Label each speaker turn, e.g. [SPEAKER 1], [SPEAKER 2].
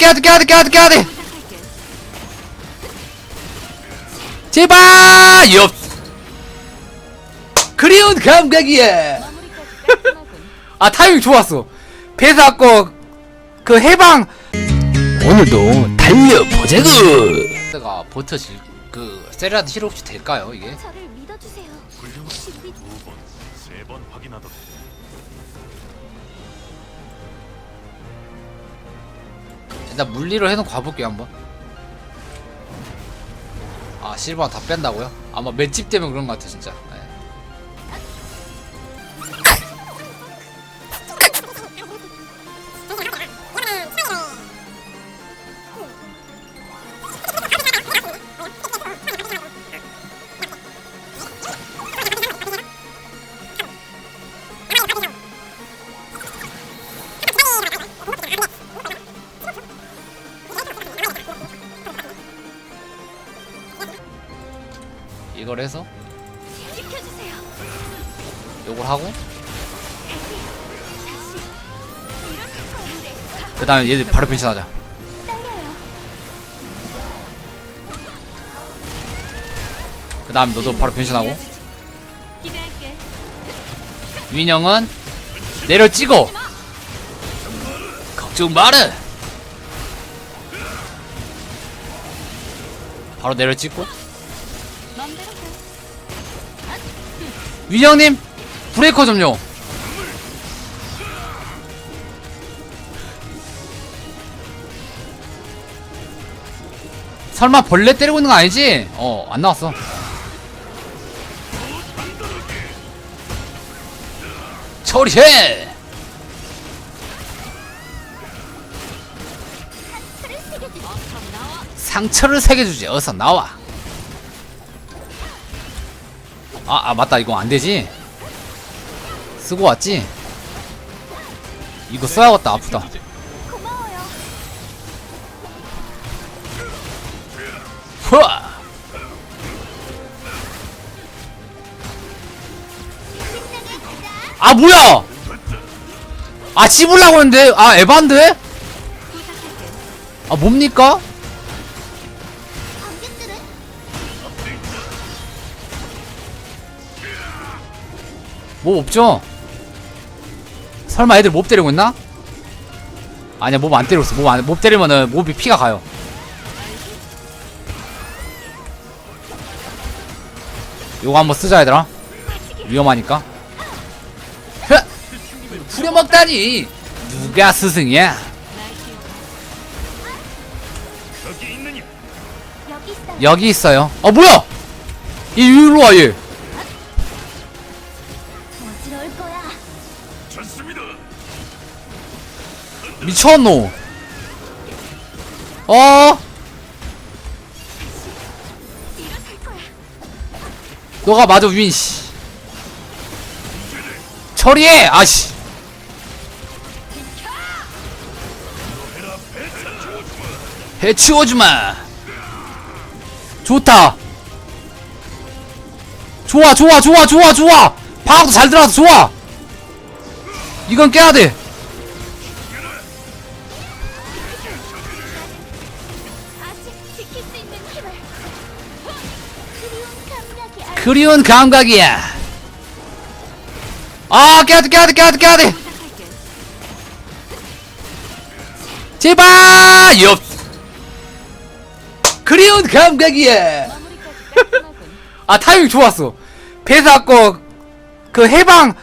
[SPEAKER 1] 깨야 돼 깨야 돼 깨야 돼 깨야 돼 제발! 옆 그리운 감각이야. 아 타이밍 좋았어. 배사 아까 그 해방. 오늘도 달려보자구. 내가 버텨질 그 세라드 힐 없이 될까요 이게?
[SPEAKER 2] 저를 믿어주세요. 신비
[SPEAKER 3] 두 번, 세 번 확인하도 록.
[SPEAKER 1] 일단 물리로 해놓고 가볼게요 한번 아 실버 다 뺀다고요? 아마 맷집 때문에 그런 것 같아 진짜 이걸 해서. 요걸 하고 그 다음에 얘들 바로 변신하자. 그 다음에 너도 바로 변신하고. 윤영은 내려 찍어 걱정 마라 바로 내려 찍고 윤영님 브레이커 좀요 설마 벌레 때리고 있는 거 아니지? 어 안 나왔어 처리해. 상처를 새겨주지 어서 나와 아, 아 맞다. 이거 안되지? 쓰고 왔지? 이거 써야겠다 아프다. 후아 아 뭐야! 아 씹으려고 했는데 아 에반데. 아 뭡니까 뭐 없죠? 설마 애들 몹 때리고 있나? 아니야 몹 안 때리고 있어. 몹, 안, 몹 때리면은 몹이 피가 가요. 요거 한번 쓰자 얘들아. 위험하니까. 흐! 후려먹다니! 누가 스승이야.
[SPEAKER 3] 여기
[SPEAKER 1] 있어요. 어 뭐야? 얘 일로 와 얘
[SPEAKER 2] 어지러울 거야.
[SPEAKER 3] 좋습니다.
[SPEAKER 1] 미쳤노 어
[SPEAKER 2] 일어설 거야.
[SPEAKER 1] 너가 마저 윈, 씨. 처리해! 아씨. 해치워주마. 좋다. 좋아, 좋아, 좋아, 좋아, 좋아! 방학도 잘 들어가서 좋아! 이건 깨야 돼!
[SPEAKER 2] 아직 지킬 수 있는 힘을. 그리운 감각이
[SPEAKER 1] 감각이야. 아, 깨야 돼, 깨야 돼, 깨야 돼, 깨야 돼!
[SPEAKER 2] 부탁할게.
[SPEAKER 1] 제발! 옆! 그리운 감각이야! 아 타이밍 좋았어 배사 아까 그 해방